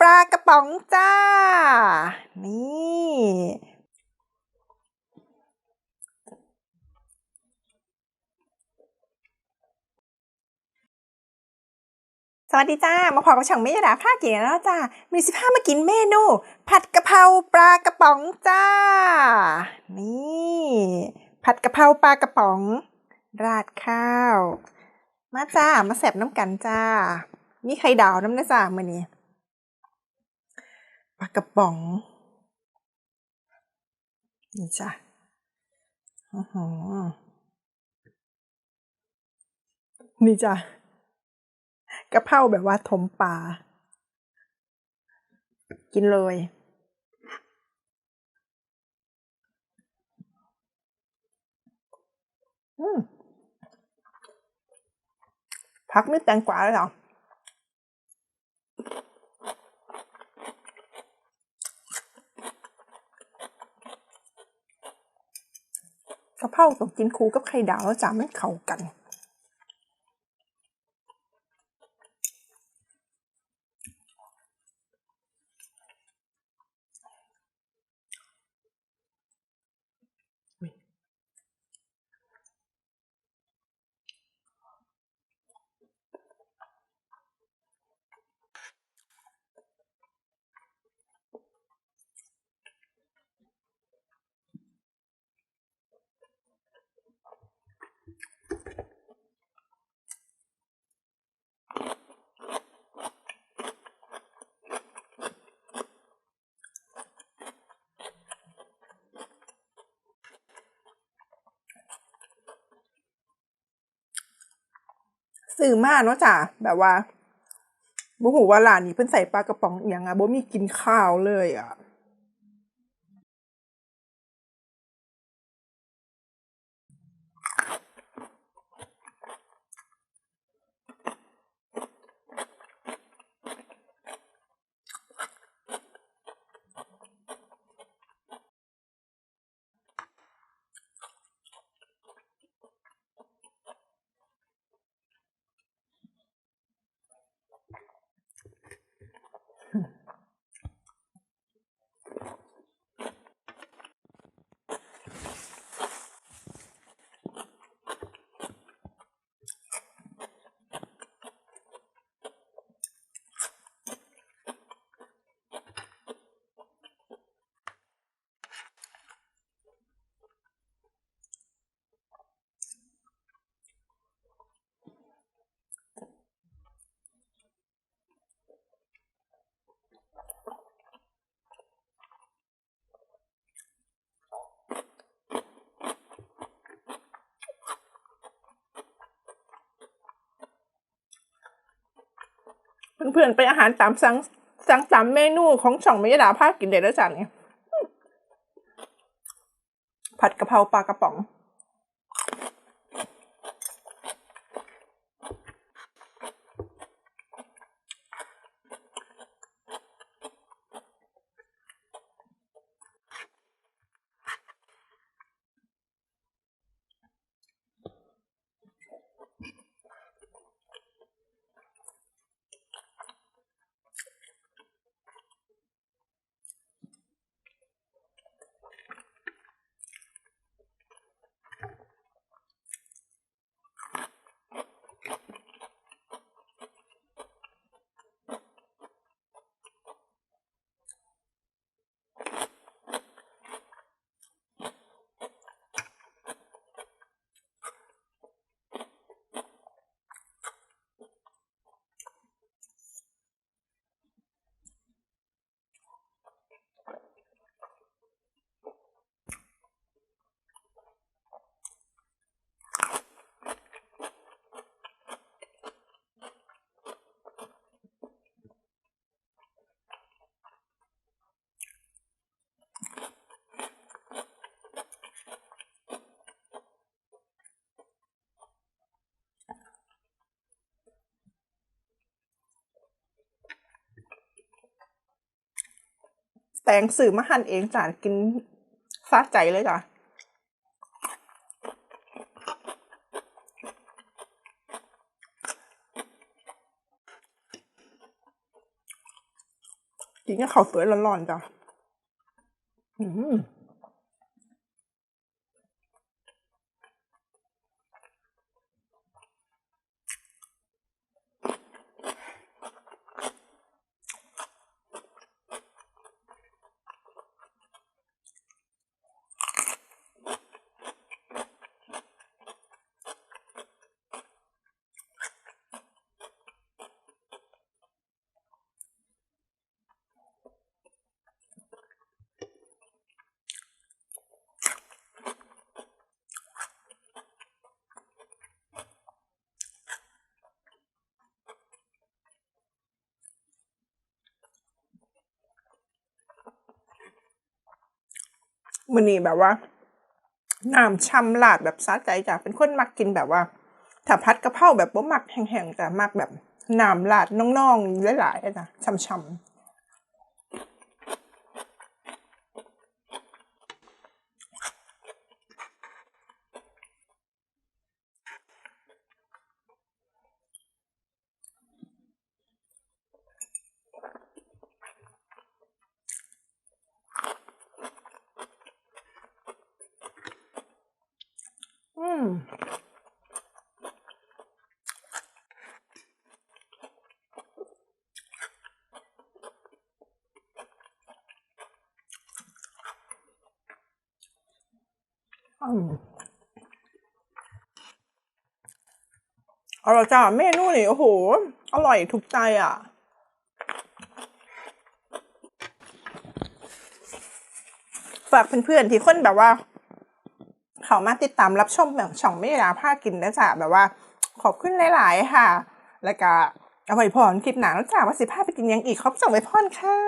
ปลากระป๋องจ้า นี่ สวัสดีจ้า มาพอกับช่างไม่ยดาผ้าเก๋แล้วจ้า มีสิบห้ามากินเมนู ผัดกะเพราปลากระป๋องจ้า นี่ ผัดกะเพราปลากระป๋อง ราดข้าว มาจ้า มาแสบน้ำกันจ้ามีไข่ดาวน้ำนะจ้ามื่อนี้ ปลากระป๋อง นี่จ้ะอื้อนี่จ้ะกระเพราแบบว่าถมปลากินเลยอืมพักนี่แตงกวาเลยเหรอ กะเพราต้องกินคู่กับไข่ดาวแล้วจ้ามันเข้ากัน ซื้อมาเนาะจ้ะแบบว่าบ่หูว่าร้านนี้เพิ่นใส่ปลากระป๋องอย่างอะบ่มีกินข้าวเลยอะ เพื่อนไปอาหารตามสั่งสั่งสามเมนูของช่องไม่ยดาภาคกินเด้แล้วจันเนี่ยผัดกะเพราปลากระป๋อง แตงสื่อมาหั่นเองจ้ะกินซาใจเลยจ้ะกินกับข้าวสวยร้อนๆจ้ะ อืม มื้อนี้แบบว่าน้ำช่ำลาดแบบซาใจจ้ะเป็นคนมักกินแบบว่าถ้าพัดกะเพราแบบบ่มักแห้งๆจ้ะมักแบบน้ำลาดน่องๆหลายๆนะจ้ะช่ำๆ อืม อืมเอาจ้าเมนูนี่โอ้โห อร่อยถูกใจอะ ฝากเพื่อนๆที่คนแบบว่า เขามาติดตามรับชมแบบช่องไม่ลาผ้ากินนะจ๊ะแบบว่า ขอบคุณหลาย ๆ ค่ะ แล้วก็เอาไว้พรคลิปหนังแล้วจ้ะว่าสิพาไปกินยังอีกขอบส่งไว้พรค่ะ